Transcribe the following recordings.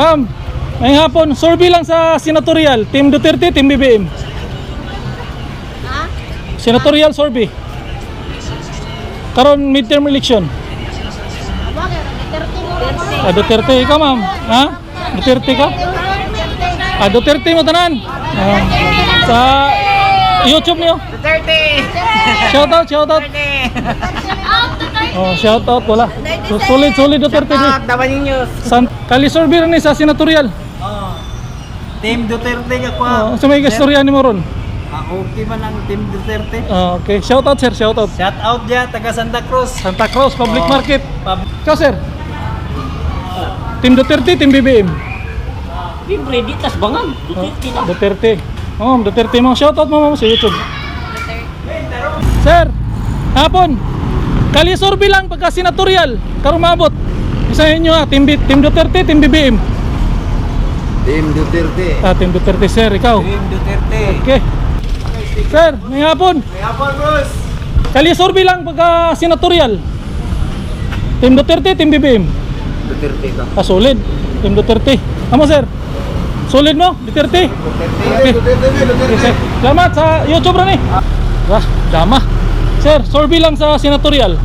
Ma'am, ngayong hapon, survey lang sa senatorial. Team Duterte, Team BBM. Ha? Senatorial survey. Karon midterm election. Duterte. Ah, Duterte ka, ma'am. Ha? Duterte ka? Ah, Duterte mo tanan. Ah, sa YouTube niyo. Duterte! Shout out, shout out. Oh, shout out wala. So, solid, solid Duterte. Ah, ni. dapat ninyo. San Kali survey ni sa senatorial. Oh. Team Duterte ka ko. Oh, sa may istorya ni mo ron. Ah, okay man ang Team Duterte. Ah, okay, shout out sir, shout out. Shout out dyan, taga Santa Cruz. Santa Cruz Public Oh. Market. Pab Ikaw sir. Team Duterte, Team BBM. Libre, di tas bangan. Duterte na. Duterte. Oh, Duterte mo. Shoutout mo mo sa YouTube. Sir, hapon. Kali survey lang pagka senatorial. Karong maabot. Isa inyo ha, Team, B- Team Duterte, Team BBM. Team Duterte. Ah, Team Duterte sir, ikaw. Team Duterte. Okay. Sir, may hapon. Kaya po, Bruce. Kali lang pagka senatorial. Team Duterte, Team BBM. Duterte ka. Ah, solid. Team Duterte. Amo sir. Solid mo, Duterte. Okay. Okay, sir. Salamat sa YouTube rin eh. Wah, dama. Sir, survey lang sa senatorial.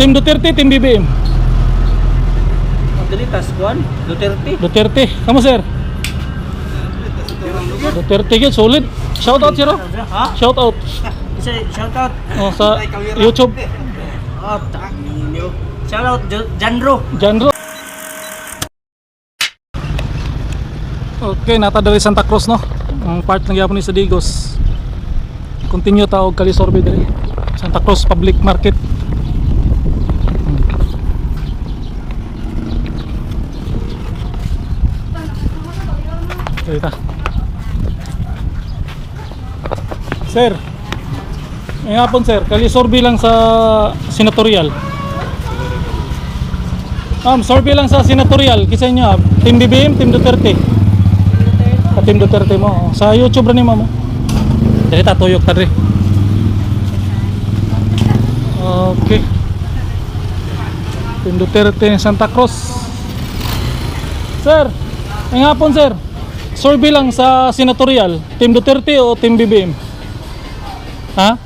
Team Duterte, Team BBM. Dali, Taskuan. Duterte. Duterte. Kamu sir? Duterte yun, solid. Shout out sir. oh. Ha? Shout out. Isa, shout out. Oh, sa YouTube. Oh. Shout out, Janro. Janro. Okay, nata dari Santa Cruz no. Ang part ng yapon ni sa Digos. Continue ta og kalisorbe diri. Santa Cruz Public Market. Dito. Sir. Ngayong hapon sir, kalisorbe lang sa senatorial. Ma'am, survey lang sa senatorial. Kisa inyo, ah, Team BBM, Team Duterte. Sa Team Duterte mo. oh. Sa YouTube rin ma'am. oh. Dali ta, tuyok ta rin. Okay. Team Duterte Santa Cruz. Sir, ngayong hapon sir. Survey lang sa senatorial. Team Duterte o Team BBM? Ha?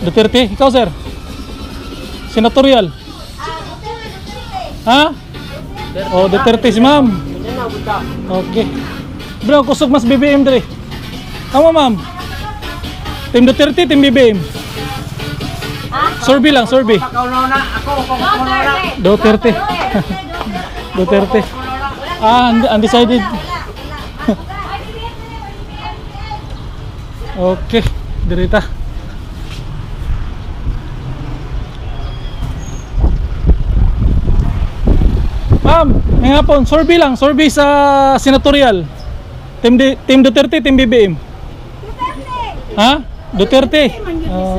Duterte? Ikaw sir? Senatorial? Ha? Oh, Duterte si ma'am. Okay. Bro, kusog mas BBM dre. Tama ma'am. Team Duterte, Team BBM. Survey lang, survey. Duterte. Duterte. Ah, und- undecided. okay, dirita. Ma'am, may hapon, survey lang, survey sa senatorial. Team, D- Team Duterte, Team BBM. Ha? Duterte. Oh,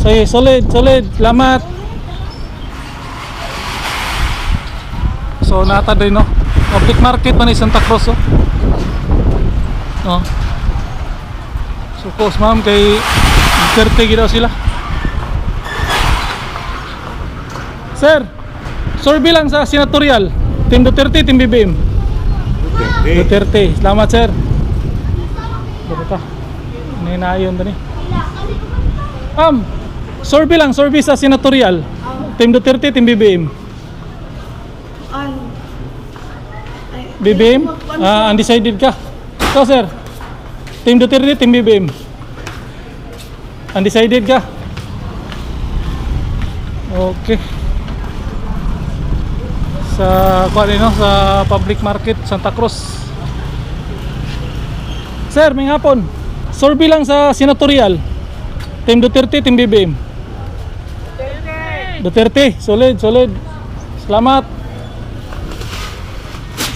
sige, solid, solid. Salamat. So nata din no. Public market man ni Santa Cruz oh. Oh. So close ma'am kay Duterte gid daw sila. Sir, survey lang sa senatorial. Team Duterte, Team BBM. Duterte. Duterte. Salamat sir. Dito ta. Ninayon tani. Ma'am, survey lang, survey sa senatorial. Team Duterte, Team BBM. BBM? Ah, undecided ka. Ikaw, sir. Team Duterte, Team BBM. Undecided ka. Okay. Sa kuan no, sa public market Santa Cruz. Sir, may hapon. Survey lang sa senatorial. Team Duterte, Team BBM. Duterte, solid, solid. Salamat.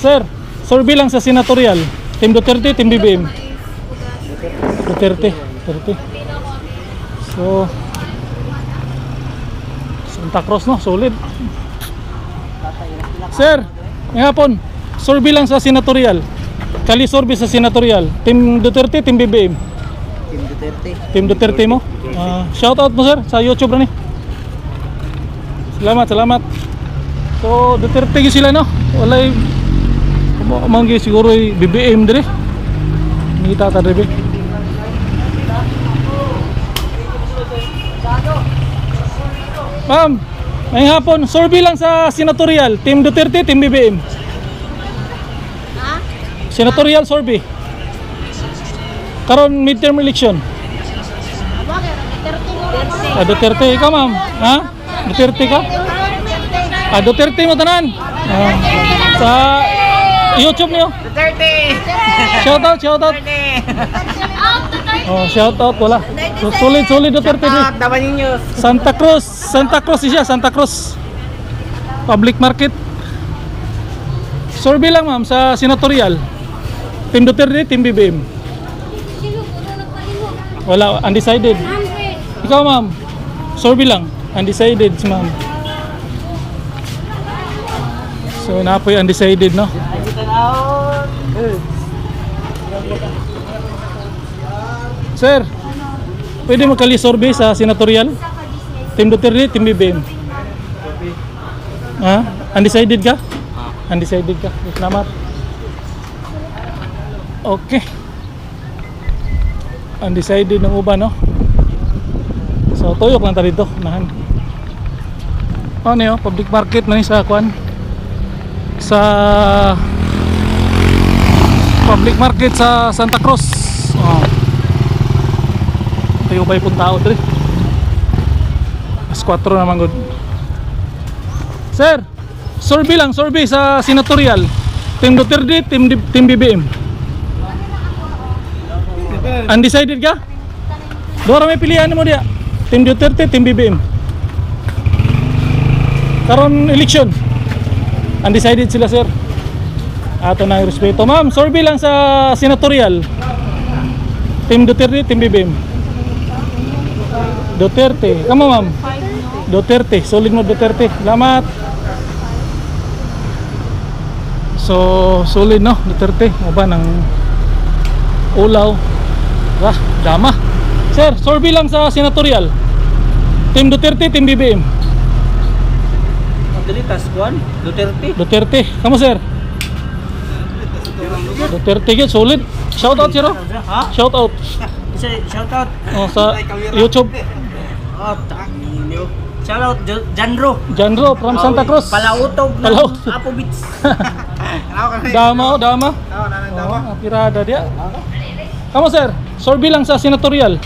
Sir, survey lang sa senatorial. Team Duterte, Team BBM. Duterte, Duterte. So, Santa Cruz no, solid. Sir, may hapon, survey lang sa senatorial. Kali survey sa senatorial. Team Duterte, Team BBM. Team Duterte. Team Duterte mo. Ah, shout out mo sir sa YouTube rin. Salamat, salamat. So Duterte gyud sila no. Walay Mo manggi siguro yung BBM dire. Ngita ta dire. Ma'am, may hapon, survey lang sa senatorial, Team Duterte, Team BBM. Ha? Senatorial survey. Karon midterm election. Ah, Duterte ka, ma'am. Ha? Duterte ka? Ah, Duterte mo tanan. Ah, sa YouTube niyo. Duterte! Shout out, shout out. Oh, shout out wala. So, solid, solid Duterte. Santa Cruz, Santa Cruz siya, Santa Cruz. Public market. Survey lang ma'am sa senatorial. Team Duterte, Team BBM. Wala, undecided. Ikaw ma'am, survey lang. Undecided ma'am. So napoy undecided no. Sir, pwede magkali survey sa senatorial? Team Duterte, Team BBM. Ha? Undecided ka? Undecided ka. Salamat. Okay. Undecided ng uban, no? So, tuyok lang tayo dito. Nahan. Ano yun? Public market na sa kwan. Sa public market sa Santa Cruz. Oh. Tayo ba yung tao dre? Mas 4 naman good. Sir, survey lang, survey sa senatorial. Team Duterte, Team, team BBM. Undecided ka? Dora may pilihan mo dia. Team Duterte, Team BBM. Karon election. Undecided sila sir. Ato na respeto. Ma'am, survey lang sa senatorial. Team Duterte, Team BBM. Duterte. Kamu ma'am? Duterte. Solid mo Duterte. Salamat. So, solid no? Duterte. Mo ba ng ulaw? Wah, dama. Sir, survey lang sa senatorial. Team Duterte, Team BBM. Dalitas, Juan. Duterte. Duterte. Kamu sir? Duterte yun, solid. Shout out sir. oh. Ha? Shout out. Isa, shout out. Oh, sa YouTube. Oh, ninyo. Shout out, Janro. Janro from Santa Cruz. Palautog ng Palautog. Apo Beach. Dama oh, dama. Oh, pirada dia. Kamu sir, survey lang sa senatorial.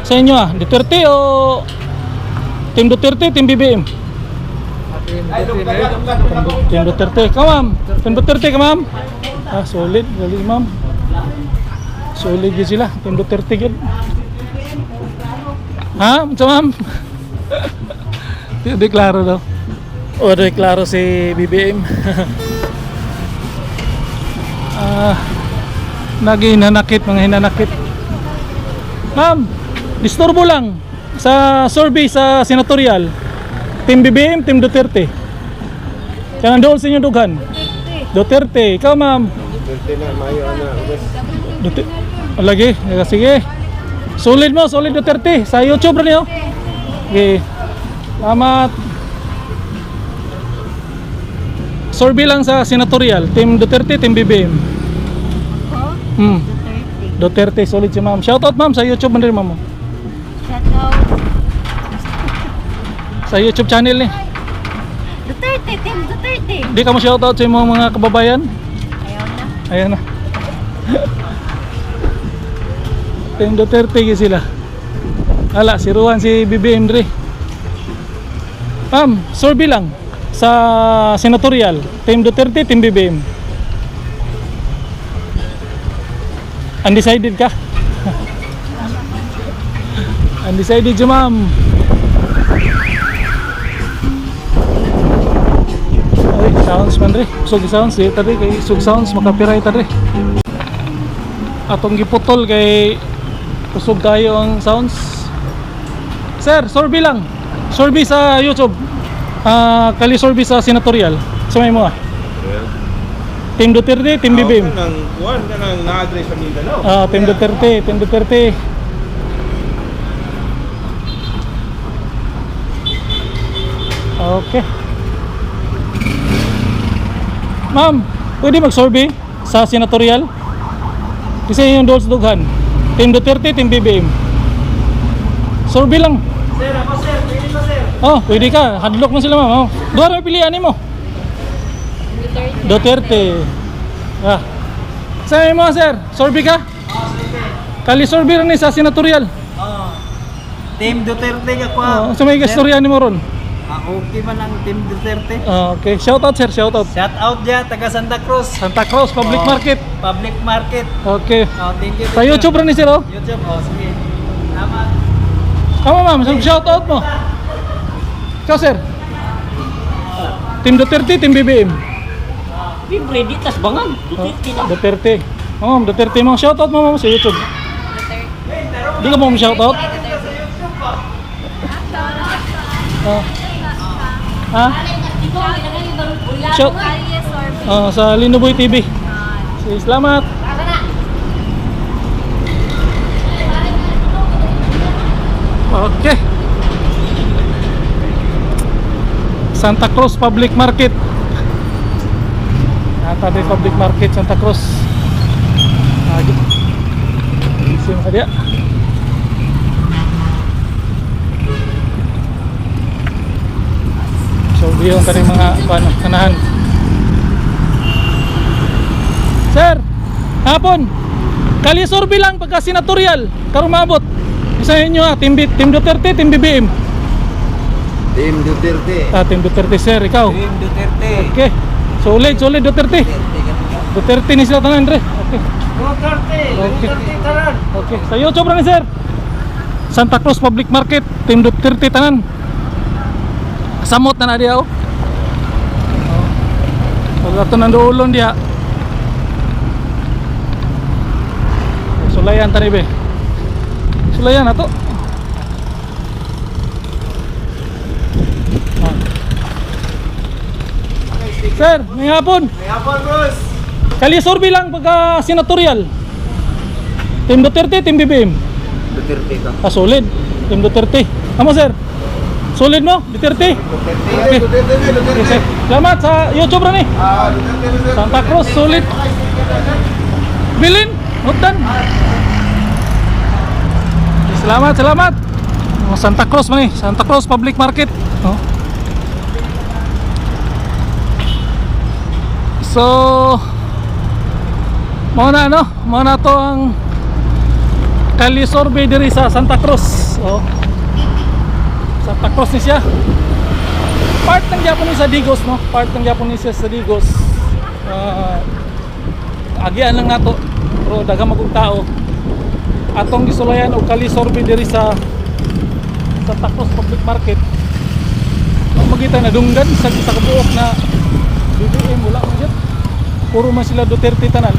Sa inyo ah, Duterte o Team Duterte, Team BBM? Team Duterte. Ka ma'am? Team Duterte ka ma'am? Ah, solid. Galing ma'am. Solid yun sila. Team Duterte yun. Ha? Sa ma'am? Di, di klaro daw. O, di klaro si BBM. ah, naghinanakit, mga hinanakit. Ma'am, disturbo lang sa survey sa senatorial. Team BBM, Team Duterte. Kaya nandoon sa inyo dughan. Duterte. Ikaw ma'am. Duterte na, mayo na. Duterte. Lagi. Sige. Solid mo, solid Duterte. Sa YouTube rin yun. Okay. Salamat. Survey lang sa senatorial. Team Duterte, Team BBM. Hmm. Duterte, solid si ma'am. Shoutout ma'am sa YouTube rin ma'am. Sa YouTube channel ni. Duterte, Team Duterte. Di ka mo shoutout sa imong mga kababayan? Ayaw na. Ayan na. Team Duterte yun sila. Hala, si Ruan, si BBM Dre. Ma'am, survey lang sa senatorial. Team Duterte, Team BBM. Undecided ka? Undecided si ma'am. Sounds man rin. Usog sounds. Di tadi kay usog sounds. Makapiray tadi. Atong giputol kay usog kayo ang sounds. Sir, survey lang. Survey sa YouTube. Ah, kali survey sa senatorial. Sumay mo ah. Team Duterte, Team BBM. Nang kuwan ka nang na-address sa Mindanao. Ah, Team Duterte, Team Duterte. Okay. Ma'am, pwede mag-survey sa senatorial? Kasi yung Dolce Dughan. Team Duterte, Team BBM. Survey lang. Sir, ako sir. Pwede ba sir? Oh, pwede ka. Hadlock mo sila, ma'am. Oh. Duha na pilihan mo. Duterte. Ah. Sa mo, sir. Survey ka? Kali survey rin sa senatorial. Oh. Team Duterte ka ko. Oh, sa may istorya ni mo ron. Ah, okay man ang Team Duterte. Ah, okay. Shout out, sir. Shout out. Shout out dyan, taga Santa Cruz. Santa Cruz Public Oh. Market. Public Market. Okay. Oh, thank you. Sa YouTube rin ni sir, oh. YouTube, oh, sige. Salamat. Tama, ma'am. Shout out mo. Ikaw, sir. Team Duterte, Team BBM. Pibredi tas bangan. Duterte na. Duterte. Oh, ma'am, Duterte mo. Shout out mo, ma'am, sa YouTube. Di ka mo shout out? Oh. Ha? Shout. Oh, sa Linuboy TV. Sige, salamat. Okay. Santa Cruz Public Market. Ata di Public Market Santa Cruz. Lagi. Sim dia. So, diyon tani mga paano kanahan. Sir, hapon. Kali survey lang pagka senatorial, karong maabot. Isa inyo ha, team, B- team Duterte, team BBM. Team Duterte. Ah, team Duterte sir, ikaw. Team Duterte. Okay. Solid, solid Duterte. Duterte ni sila tanan, Andre. Okay. Duterte. Okay. Duterte taran. Okay. Sa YouTube lang ni sir. Santa Cruz Public Market, Team Duterte tanan. Samot na na diya oh. Wala to nandoolon diya. Sulayan tani be. Sulayan na to. Ah. Sir, may hapon. May hapon, Bruce. Kali survey lang pagka senatorial. Team Duterte, Team BBM. Duterte ka. Ah, solid. Team Duterte. Amo sir. Solid mo, Duterte. Duterte. Duterte. Sir. Salamat sa YouTube rin Duterte. Duterte. Santa Cruz, solid. Bilin, Hutan. Salamat, salamat. Oh, Santa Cruz man eh. Santa Cruz Public Market. Oh. So, mo na ano, mo to ang Kali survey diri sa Santa Cruz. Oh. Santa Cruz ni siya. Part ng Japon ni sa Digos, no? Part ng siya sa Digos. Ah, agian lang nato. Pero daghang magong tao. Atong gisulayan og Kali survey diri sa Santa Cruz Public Market. Ang magita na dunggan sa sa kabuok na BBM wala man siya. Puro man sila Duterte tanan.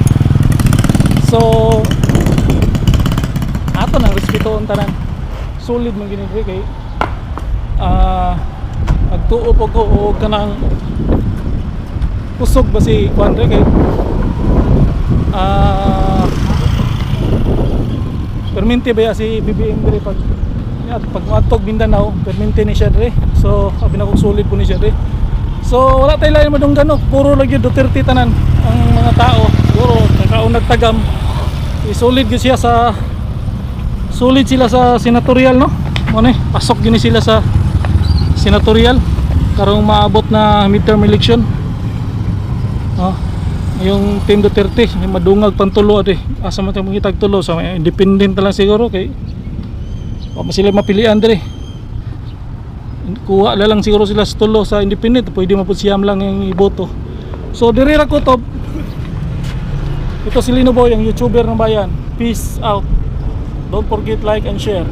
So, ato nang respeto ang tanan solid man gini diri kay ah nagtuo po ko og kanang kusog ba si diri kay ah perminti ba si BBM diri pag ya, pag matog Mindanao perminti ni siya diri so abi na kog solid po ni siya diri so wala tayo lain madunggan no puro lagi Duterte tanan ang mga tao. Siguro nakaon nagtagam solid gyud siya sa Sulit sila sa senatorial no. Mo ni pasok gini sila sa senatorial karong maabot na midterm election. Oh, yung team Duterte madungag pantulo ade. Asa man tayo mangitag tulo so, independent lang siguro kay wa man sila mapilian dire. Kuha na lang siguro sila sa tulo sa independent, pwede mapud siyam lang yung iboto. So diri ra ko to. Ito si Lino Boy, ang YouTuber ng bayan. Peace out. Don't forget like and share.